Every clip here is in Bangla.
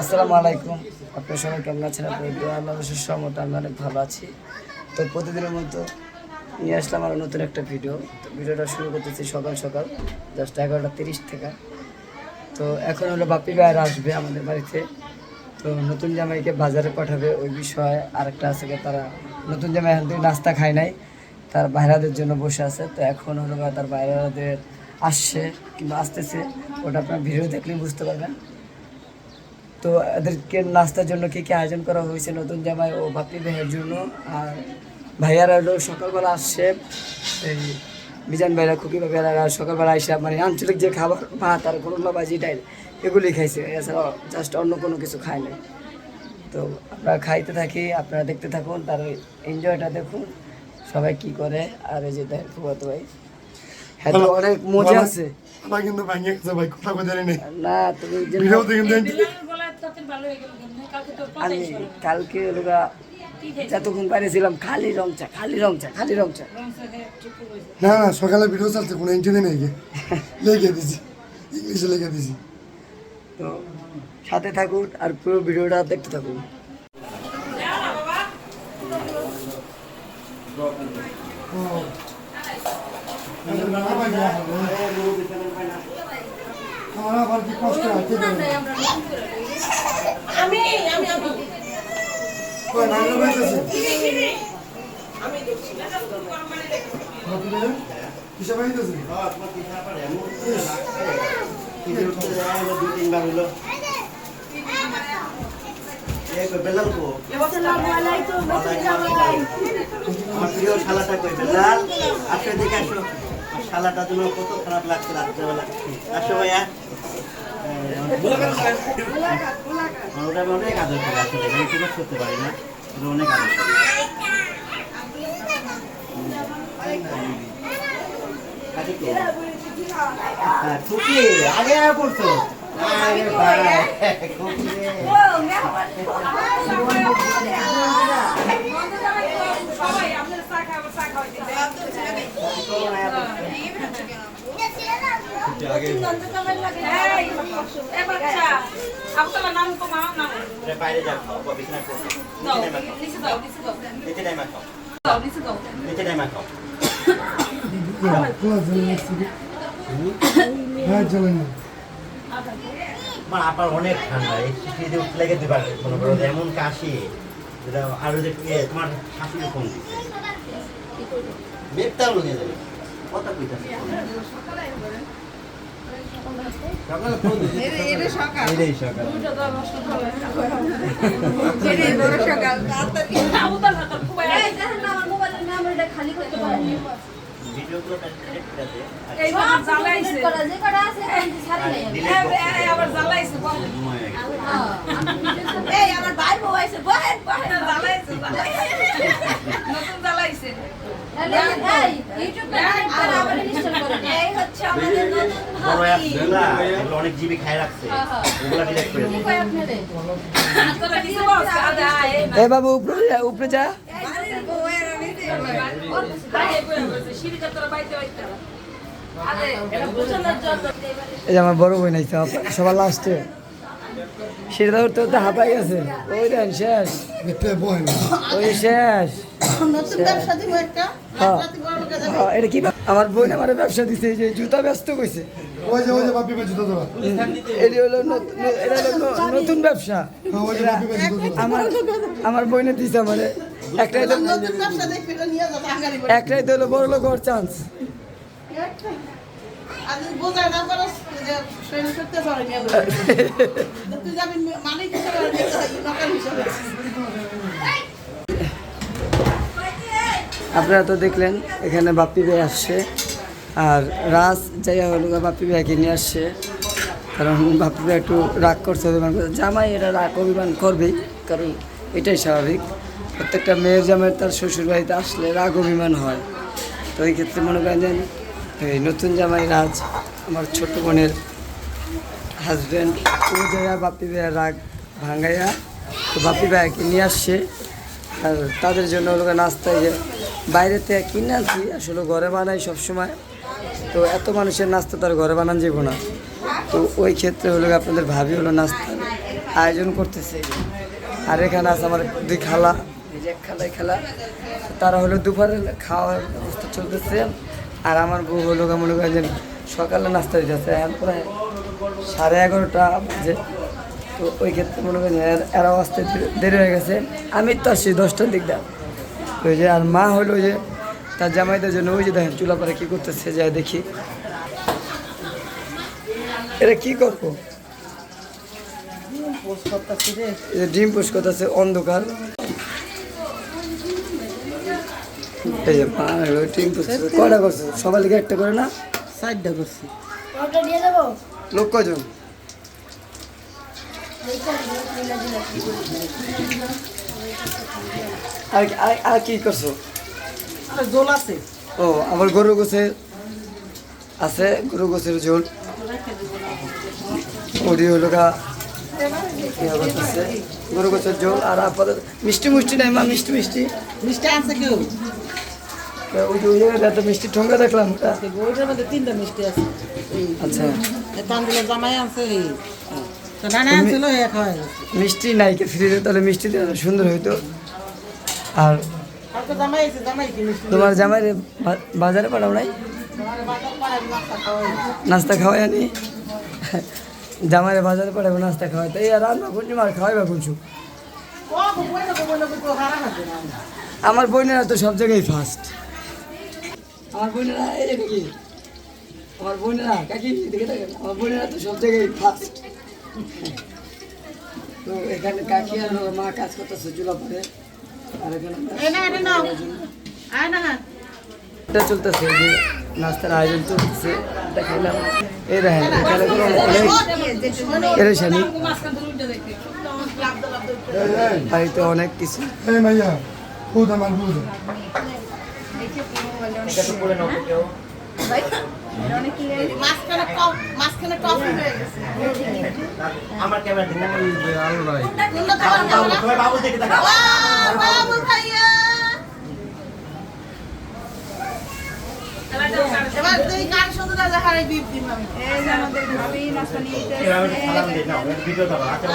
আসসালামু আলাইকুম। আপনার সবাই কেমন আছেন? আপনার দোয়া আমি অনেক ভালো আছি। তো প্রতিদিনের মতো নিয়ে আসলাম আরও নতুন একটা ভিডিও তো ভিডিওটা শুরু করতেছি সকাল সকাল জাস্ট এগারোটা তিরিশ থেকে। তো এখন হলো বাপ্পি ভাইয়ের আসবে আমাদের বাড়িতে। তো নতুন জামাইকে বাজারে পাঠাবে ওই বিষয়ে আরেকটা আছে কি তারা নতুন জামাই এখন থেকে নাস্তা খায় নাই। তার বাইরাদের জন্য বসে আছে। তো এখন হলো বা তার বাইরাদের আসছে কিংবা আসতেছে, ওটা আপনার ভিডিও দেখলেই বুঝতে পারবেন। তো এদেরকে নাস্তার জন্য কী কী আয়োজন করা হয়েছে? নতুন জামাই ও বাপি ভাইয়ের জন্য। আর ভাইয়ারা হলো সকালবেলা আসছে। এই মিজান ভাইরা, খুকি ভাইয়ারা সকালবেলা এসে মানে আঞ্চলিক যে খাবার, ভাত আর করলা বাজি, ডাইল এগুলি খাইছে। এছাড়া জাস্ট অন্য কোনো কিছু খায় নাই। তো আমরা খাইতে থাকি, আপনারা দেখতে থাকুন, তার এনজয়টা দেখুন, সবাই কি করে। আর এই যে ফুয়াতো ভাই। অনেক মজা আছে। আমার কিন্তু ভাঙিয়ে গেছে ভাই কথা কথা জানি নেই না তুমি যে ভিডিওতে কিন্তু আমি কালকে যতক্ষণ পারিছিলাম খালি রং চা খালি রং চা খালি রং চা। না না সকালে ভিডিও চলছে কোনো এন্ট্রি নেই গে। লিখে দিছি ইংলিশে লিখে দিছি। তো সাথে থাকুন আর পুরো ভিডিওটা দেখতে থাকুন। আমার আবার কি কষ্ট হয় করব? আমি আমি আমি কই? আসসালামু আলাইকুম আমার প্রিয় শালাটা কই বেলাল আসো এদিকে আসো শালাটা জন্য কত খারাপ লাগছে রাত্রেবেলা। ভাইয়া। আমার ওটা অনেক আদর করে আসলে করতে পারি না ওটা অনেক আদর করে। আগে। আরে খুকি আমার অনেক ঠান্ডা এই শীতে উঠলে মনে করো এমন কাশি যেটা আরও যে তোমার শাশুড়ি ফোন দিচ্ছে বেপটাও নিয়ে যাবে। কথা কইতাছে। সকালে ফোন দিচ্ছে এটাই সকাল আবু তাল হাতার খুব ভিডিওগুলো ডিলিট করে দে আর এই বাবা জ্বালাইছে এই আবার জ্বালাইছে বাবা ঘুমায় গেছে। এই আমার ভাই বউ আইছে বহেন বহেন জ্বালাইছে জ্বালাইছে নতুন জ্বালাইছে এই হচ্ছে আমাদের নতুন বড় ভাবি অ্যাপসগুলা এগুলো অনেক জিবি খায় রাখছে এ বাবু উপরে যা উপরে যা। এই আমার বড় বোন আইছে সবার লাস্টে সেটা তো হাঁপাই গেছে। ওই দেন শেষ। ওই শেষ। একটা হ্যাঁ। হ্যাঁ, এটা কি ব্যাপ- আমার বোন আমার ব্যবসা দিছে এই যে জুতা ব্যস্ত কইছে। ওই যে ওই যে বাপি ভাই জুতো দেওয়া এটি হলো নতুন এটা হলো নতুন ব্যবসা। হ্যাঁ আমার আমার বোনে দিছে আমারে। একটাই তো একটাই তো হলো বড় লোক হওয়ার চান্স তুই যাবি মালিক হিসেবে আর নিতে হয় নকল হিসেবে আপনারা তো দেখলেন, এখানে বাপ্পি ভাই আসছে। আর রাজ যাইয়া হলো বাপ্পি ভাইকে নিয়ে আসছে। কারণ বাপ্পি ভাই একটু রাগ করছে, অভিমান করছে। জামাই এটা রাগ অভিমান করবেই, কারণ এটাই স্বাভাবিক। প্রত্যেকটা মেয়ের জামাই তার শ্বশুর বাড়িতে আসলে রাগ অভিমান হয়। তো এই ক্ষেত্রে মনে করেন যে, এই নতুন জামাই রাজ, আমার ছোট বোনের হাজব্যান্ড ও যাইয়া বাপ্পি ভাইয়ের রাগ ভাঙ্গাইয়া, তো বাপ্পি ভাইকে নিয়ে আসছে। আর তাদের জন্য গিয়ে নাস্তায় বাইরে থেকে কিনে আনছি, আসলে ঘরে বানাই সবসময়। তো এত মানুষের নাস্তা তার ঘরে বানান যাব না। তো ওই ক্ষেত্রে হলো আপনাদের ভাবি হলো নাস্তা আয়োজন করতেছে। আর এখানে আছে আমার দুই খালা এক খালাই খালা। তারা হলো দুপুরে খাওয়ার ব্যবস্থা চলতেছে। আর আমার বউ হলো মনে করেন সকালে নাস্তা দিতেছে এখন প্রায় সাড়ে এগারোটা বাজে। তো ওই ক্ষেত্রে মনে করেন এর- এরাও আসতে দেরি হয়ে গেছে। আমি তো আসছি দশটার দিক ওই যে আর মা হলো যে তার জামাইদের জন্য ওই যে দেখেন চুলা পরে কী করতেছে যাই দেখি। এটা কি করব? ডিম পোস্ট করতেছে অন্ধকার। এই যে ডিম করছে? সবার একটা করে না? সাইডটা করছি। লোক কজন আর আর- কি করছ? আর জোল আছে। ও আবার গরু গোছের আছে গরু গোছের ঝোল ওডি হলো গা গরু গোছের ঝোল আর আপাতত মিষ্টি মিষ্টি নাই মা মিষ্টি মিষ্টি। মিষ্টি আছে কেউ? ওই যে ওই জায়গাটা একটা মিষ্টি ঠোঙ্গা দেখলাম। ওইটার মধ্যে তিনটা মিষ্টি আছে আচ্ছা জামাই আছে মিষ্টি নাই কে ফ্রিজে তাহলে মিষ্টি দিলে সুন্দর হইতো। আর জামাই জামাই তোমার জামাইরে বাজারে পাঠাও নাই? নাস্তা খাওয়াই আনি জামাইরে বাজারে পাঠাবো নাস্তা খাওয়াই তাই আর রান্না করছি আর খাওয়াইবা করছু আমার বোনেরা তো সব জায়গায় ফার্স্ট আমার বোনেরা এই কি? আমার বোনেরা কাকি দেখে থাকেন আমার বোনেরা তো সব জায়গায় ফার্স্ট তো এখানে কাকি আর ওর মা কাজ করতেছে চুলা পরে। আর এখানে আমরা- এই না এটা নাও আয় না এটা চলতেছে এই যে নাস্তার আয়োজন চলতেছে দেখাইলাম। এই দেখেন এখানে কোনো অনেক পেরেশানি বাড়িতে অনেক কিছু। এই মাইয়া খুদ আমার খুদ। এটা তো করে নাও তো কেউ। মাঝখানে কফ মাঝখানে কফি হয়ে গেছে। আমার ক্যামেরা দিকে কোনটা বাবু দিকে তাকাও বাবু ভাইয়া। এবার তুই গান শুনতে দাদা হারে বিপ দিন আমি। এভাবে একটু সালাম দিয়ে নাও ভিডিও দাও আচ্ছা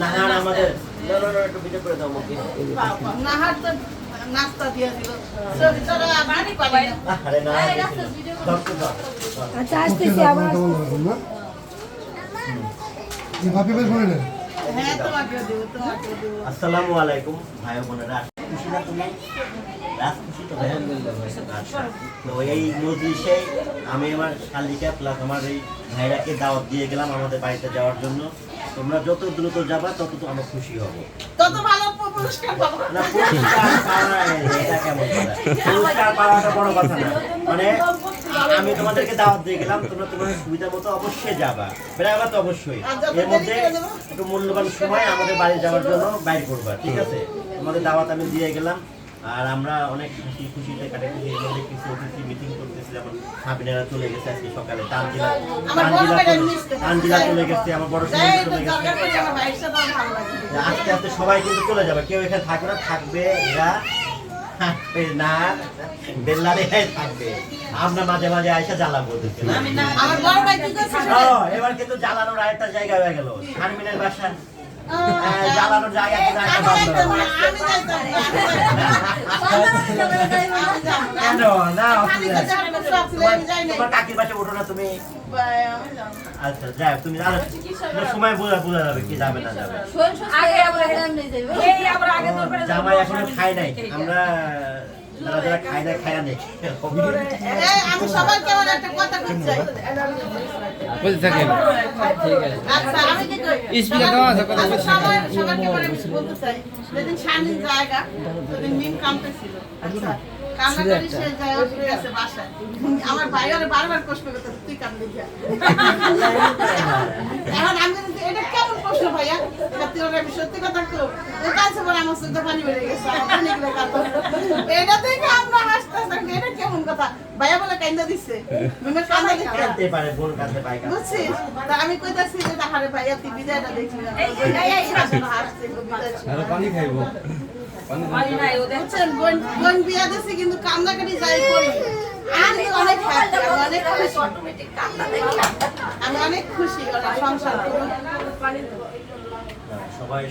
না না না, আমাদের না না না একটু ভিডিও করে দাও মুখে নাহার তো নাস্তা দিয়ে দিল। সরি তোরা বাড়ি পাবি না। আরে না তো দাও আচ্ছা আসতেছি আবার না? এই ভাবি বেশ নেই তোমাকে দেবো তোমাকে দেবো। আসসালামু আলাইকুম ভাই বোনেরা। খুশি না তুমি রাত খুশি তো ভাই আচ্ছা। তো এই মজলিসে আমি আমার শালিকা প্লাস আমার এই ভাইরাকে দাওয়াত দিয়ে গেলাম আমাদের বাড়িতে যাওয়ার জন্য। তোমরা যত দ্রুত যাবা তত তো আমরা খুশি হব। তত ভালো পুরস্কার পাবো। না পুরস্কার পাওয়া এটা কেমন কথা? পুরস্কার পাওয়াটা বড় কথা না। মানে আমি তোমাদেরকে দাওয়াত দিয়ে গেলাম তোমরা তোমাদের সুবিধা মতো অবশ্যই যাবা। বেড়াবা তো অবশ্যই। এর মধ্যে একটু মূল্যবান সময় আমাদের বাড়ি যাওয়ার জন্য বাইর করবা ঠিক আছে? তোমাদের দাওয়াত আমি দিয়ে গেলাম। আর আমরা অনেক খুশি খুশিতে কাটে খুশি এর মধ্যে কিছু অতিথি মিটিং করতেছি যেমন সাবিনারা চলে গেছে আজকে সকালে। তানজিলা তানজিলা চলে- গেছে আমার বড় চলে গেছে। আস্তে আস্তে সবাই কিন্তু চলে যাবে কেউ এখানে থাকবে না থাকবে এরা। না বেল্লারে থাকবে। আমরা মাঝে মাঝে আয়সা জ্বালাবো এবার কিন্তু জ্বালানোর আরেকটা জায়গা হয়ে গেল। শারমিনের বাসা। জ্বালানোর জায়গা। কেন? না। তোমার কাকির বাসা ওঠো না তুমি। আচ্ছা যাই হোক, তুমি সময় বোঝা বোঝা যাবে কি যাবে না যাবে। আগে আমরা এই আমরা আগে তোর করে জামাই এখনও খাই নাই। আমরা কথা বলতে চাই। আচ্ছা, আমি কি করি? আচ্ছা, সবার- সবাইকে বলতে চাই, যেদিন স্বামীর জায়গা, সেদিন মিম কামতেছিল। আচ্ছা, আমার ভাই ওরে বারবার প্রশ্ন করতে তুই কান্দে এখন আমি এটা কেমন প্রশ্ন ভাইয়া? আমি সত্যি কথা কেউ কাছে পরে আমার চোখে পানি বেড়ে গেছে। এটা দেখে আমরা এটা কেমন কথা? ভাইয়া বলে কান্দা কান্দা পারে বোন বুঝছিস? তা আমি কইতাছি যে তাহারে ভাইয়া তুই বিদায়টা দেখলি না। হাসছে বিদায় ছিল। পারি নাই ওদের বুঝছেন? বোন বোন বিয়া দিছে কিন্তু কান্নাকাটি যাই করি আমি অনেক আমি অনেক খুশি। অটোমেটিক কান্না দেখি আমি অনেক খুশি ওরা সংসার করুক। সবাই